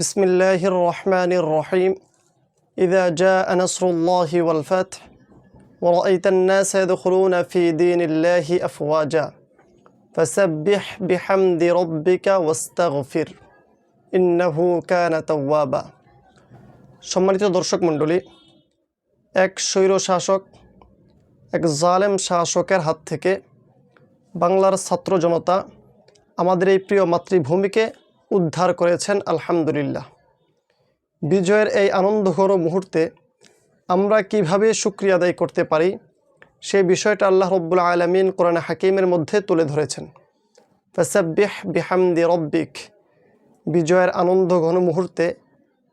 بسم الله الرحمن الرحيم إذا جاء نصر الله والفتح ورأيت الناس يدخلون في دين الله أفواجا فسبح بحمد ربك واستغفر إنه كان توابا সম্মানিত দর্শক মণ্ডলী এক স্বৈর শাসক এক জালেম শাসকের হাত থেকে বাংলার ছাত্র জনতা আমাদের এই প্রিয় মাতৃভূমিকে উদ্ধার করেছেন, আলহামদুলিল্লাহ। বিজয়ের এই আনন্দঘর মুহূর্তে আমরা কীভাবে শুক্রিয়া আদায় করতে পারি, সে বিষয়টা আল্লাহ রব্বুল আলমিন কোরআন হাকিমের মধ্যে তুলে ধরেছেন। ফসাব্বিহ বিহামদি রব্বিক। বিজয়ের আনন্দ ঘন মুহূর্তে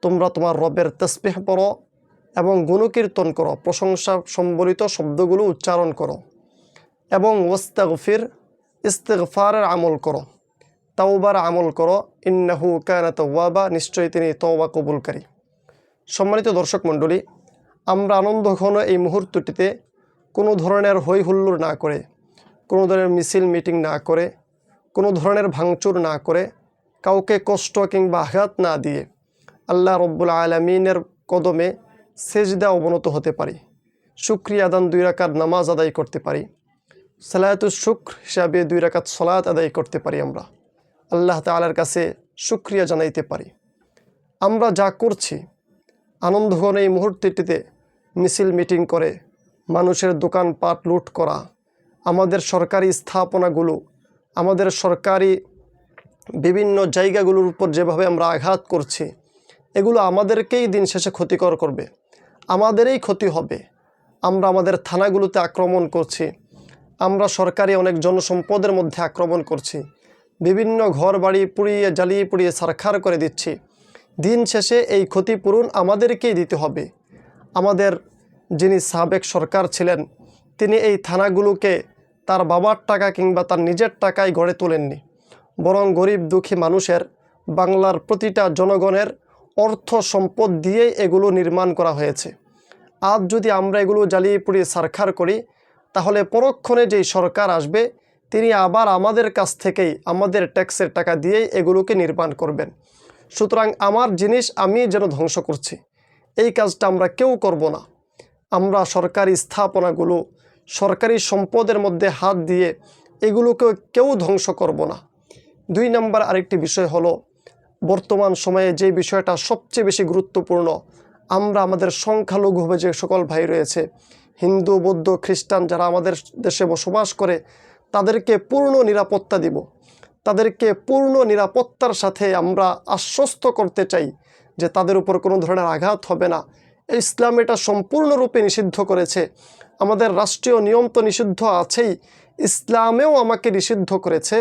তোমরা তোমার রবের তসবিহ পড়ো এবং গুণকীর্তন করো, প্রশংসা সম্বলিত শব্দগুলো উচ্চারণ করো এবং ওস্তাগফির ইস্তেগফারের আমল করো। তাওবার আমল করো, ইন্নাহু কানা তওয়াবা, নিশ্চয়ই তিনি তওবা কবুলকারী। সম্মানিত দর্শক মণ্ডলী, আমরা আনন্দ ঘন এই মুহূর্তটিতে কোনো ধরনের হই হুল্লোড় না করে, কোনো ধরনের মিছিল মিটিং না করে, কোনো ধরনের ভাঙচুর না করে, কাউকে কষ্ট কিংবা আঘাত না দিয়ে আল্লাহ রব্বুল আলমিনের কদমে সেজদা অবনত হতে পারি, শুক্রিয়া আদান দুই রাকাত নামাজ আদায় করতে পারি সালায়াতুস শুক্র হিসাবে দুই রাকাত সলাত আদায় করতে পারি আমরা। আল্লাহ তালার কাছে শুক্রিয়া জানাইতে পারি। আমরা যা করছি আনন্দঘন এই মুহূর্তটিতে মিছিল মিটিং করে, মানুষের দোকানপাট লুট করা, আমাদের সরকারি স্থাপনাগুলো, আমাদের সরকারি বিভিন্ন জায়গাগুলোর উপর যেভাবে আমরা আঘাত করছি, এগুলো আমাদেরকেই দিন শেষে ক্ষতিকর করবে। আমাদেরই ক্ষতি হবে। আমরা আমাদের থানাগুলোতে আক্রমণ করছি। আমরা সরকারি অনেক জনসম্পদের মধ্যে আক্রমণ করছি। বিভিন্ন ঘর বাড়ি পুড়িয়ে জ্বালিয়ে পুড়িয়ে সারখার করে দিচ্ছি। দিন শেষে এই ক্ষতিপূরণ আমাদেরকেই দিতে হবে। আমাদের যিনি সাবেক সরকার ছিলেন, তিনি এই থানাগুলোকে তার বাবার টাকা কিংবা তার নিজের টাকায় গড়ে তোলেননি। বরং গরিব দুঃখী মানুষের, বাংলার প্রতিটা জনগণের অর্থ সম্পদ দিয়েই এগুলো নির্মাণ করা হয়েছে। আজ যদি আমরা এগুলো জ্বালিয়ে পুড়িয়ে সারখার করি, তাহলে পরক্ষণে যেই সরকার আসবে তিনি আবার আমাদের কাছ থেকেই আমাদের ট্যাক্সের টাকা দিয়েই এগুলোকে নির্মাণ করবেন। সুতরাং আমার জিনিস আমি যেন ধ্বংস করছি। এই কাজটা আমরা কেউ করব না। আমরা সরকারি স্থাপনাগুলো, সরকারি সম্পদের মধ্যে হাত দিয়ে এগুলোকে কেউ ধ্বংস করব না। দুই নম্বর আরেকটি বিষয় হলো, বর্তমান সময়ে যে বিষয়টা সবচেয়ে বেশি গুরুত্বপূর্ণ, আমরা আমাদের সংখ্যালঘুভাবে যে সকল ভাই রয়েছে, হিন্দু, বৌদ্ধ, খ্রিস্টান যারা আমাদের দেশে বসবাস করে তাদেরকে পূর্ণ নিরাপত্তা দিব। তাদেরকে পূর্ণ নিরাপত্তার সাথে আমরা আশ্বস্ত করতে চাই যে তাদের উপর কোনো ধরনের আঘাত হবে না। ইসলাম এটা সম্পূর্ণরূপে নিষিদ্ধ করেছে। আমাদের রাষ্ট্রীয় নিয়ম তো নিষিদ্ধ আছেই। ইসলামেও আমাকে নিষিদ্ধ করেছে।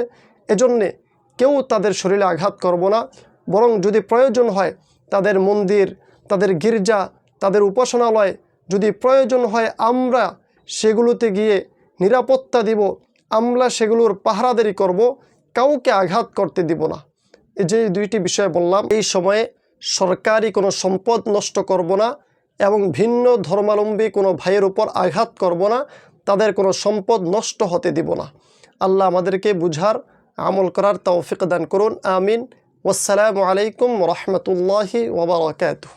এজন্যে কেউ তাদের শরীরে আঘাত করব না। বরং যদি প্রয়োজন হয় তাদের মন্দির, তাদের গির্জা, তাদের উপাসনালয় যদি প্রয়োজন হয়, আমরা সেগুলোতে গিয়ে নিরাপত্তা দিব। আমরা সেগুলোর পাহারাদারি করব, কাউকে আঘাত করতে দিব না। এই যে দুইটি বিষয় বললাম, এই সময়ে সরকারি কোনো সম্পদ নষ্ট করব না এবং ভিন্ন ধর্মাবলম্বী কোনো ভাইয়ের উপর আঘাত করব না, তাদের কোনো সম্পদ নষ্ট হতে দিব না। আল্লাহ আমাদেরকে বুঝার, আমল করার তৌফিক দান করুন, আমিন। ওসালামু আলাইকুম রহমতুল্লাহি ওবরাকাতুহ